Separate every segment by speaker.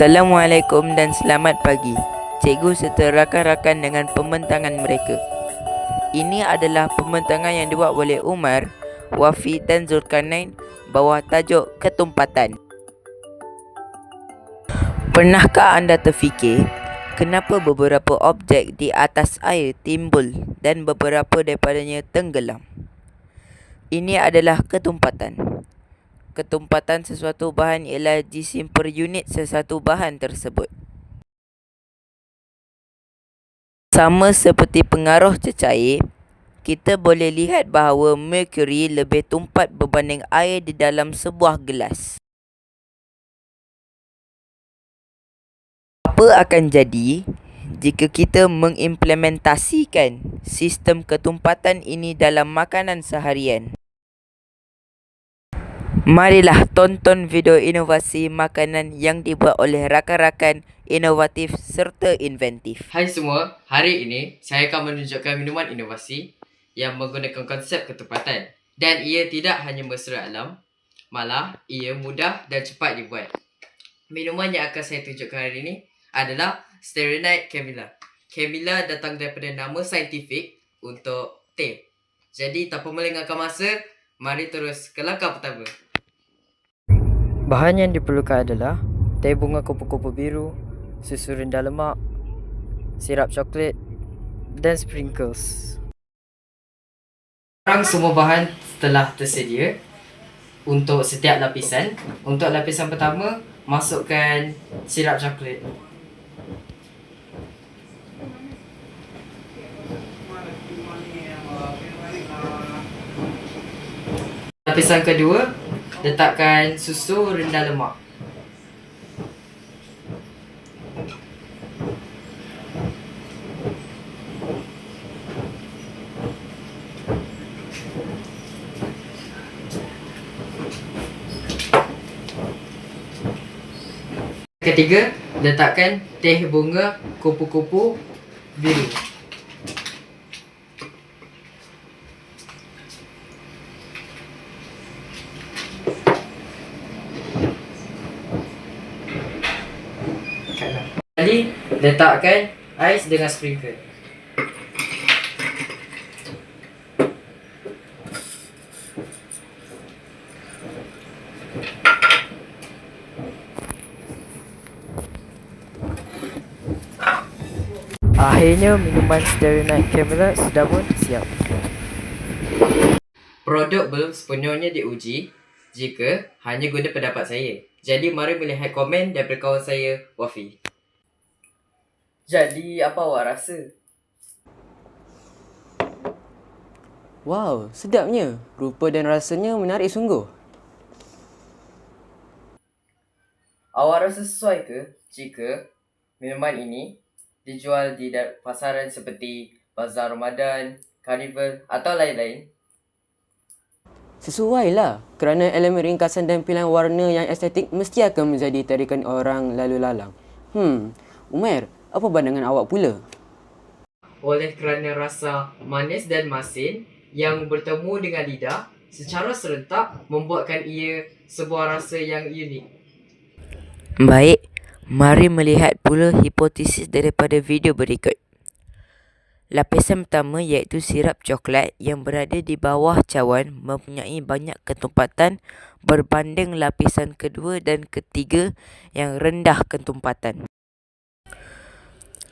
Speaker 1: Assalamualaikum dan selamat pagi. Cikgu serta rakan-rakan dengan pembentangan mereka. Ini adalah pembentangan yang dibuat oleh Umar, Wafi dan Zulkarnain bawah tajuk ketumpatan. Pernahkah anda terfikir kenapa beberapa objek di atas air timbul dan beberapa daripadanya tenggelam? Ini adalah ketumpatan ketumpatan sesuatu bahan ialah jisim per unit sesuatu bahan tersebut. Sama seperti pengaruh cecair, kita boleh lihat bahawa merkuri lebih tumpat berbanding air di dalam sebuah gelas. Apa akan jadi jika kita mengimplementasikan sistem ketumpatan ini dalam makanan seharian? Marilah tonton video inovasi makanan yang dibuat oleh rakan-rakan inovatif serta inventif.
Speaker 2: Hai semua, hari ini saya akan menunjukkan minuman inovasi yang menggunakan konsep ketepatan dan ia tidak hanya mesra alam, malah ia mudah dan cepat dibuat. Minuman yang akan saya tunjukkan hari ini adalah Stearinite Camilla. Camilla datang daripada nama saintifik untuk teh. Jadi tanpa melengahkan masa, mari terus ke langkah pertama.
Speaker 1: Bahan yang diperlukan adalah teh bunga kupu-kupu biru, susu rendah lemak, sirap coklat dan sprinkles.
Speaker 2: Sekarang semua bahan telah tersedia untuk setiap lapisan. Untuk lapisan pertama, masukkan sirap coklat. Lapisan kedua, letakkan susu rendah lemak. Ketiga, letakkan teh bunga kupu-kupu biru. Letakkan ais dengan sprinkle.
Speaker 1: Akhirnya minuman Stearinite Camera sudah pun siap.
Speaker 2: Produk belum sepenuhnya diuji jika hanya guna pendapat saya. Jadi mari melihat komen daripada kawan saya, Wafi. Jadi apa awak rasa?
Speaker 3: Wow, sedapnya. Rupa dan rasanya menarik sungguh.
Speaker 2: Awak rasa sesuai ke jika minuman ini dijual di pasaran seperti Bazar Ramadan, Carnival atau lain-lain?
Speaker 3: Sesuailah kerana elemen ringkasan dan pilihan warna yang estetik mesti akan menjadi tarikan orang lalu lalang. Hmm, Umar, apa pandangan awak pula?
Speaker 2: Oleh kerana rasa manis dan masin yang bertemu dengan lidah secara serentak membuatkan ia sebuah rasa yang unik.
Speaker 1: Baik, mari melihat pula hipotesis daripada video berikut. Lapisan pertama iaitu sirap coklat yang berada di bawah cawan mempunyai banyak ketumpatan berbanding lapisan kedua dan ketiga yang rendah ketumpatan.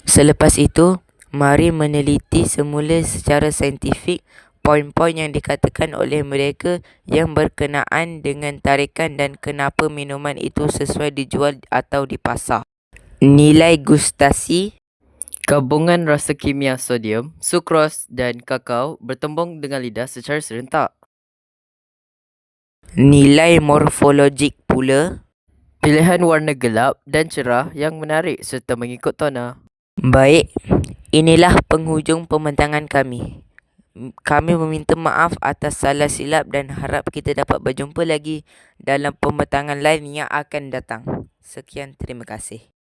Speaker 1: Selepas itu, mari meneliti semula secara saintifik poin-poin yang dikatakan oleh mereka yang berkenaan dengan tarikan dan kenapa minuman itu sesuai dijual atau di pasar. Nilai gustasi Gabungan rasa kimia sodium, sukros dan kakao bertembung dengan lidah secara serentak. Nilai morfologik pula
Speaker 3: Pilihan warna gelap dan cerah yang menarik serta mengikut tona.
Speaker 1: Baik, inilah penghujung pembentangan kami. Kami meminta maaf atas salah silap dan harap kita dapat berjumpa lagi dalam pembentangan lain yang akan datang. Sekian, terima kasih.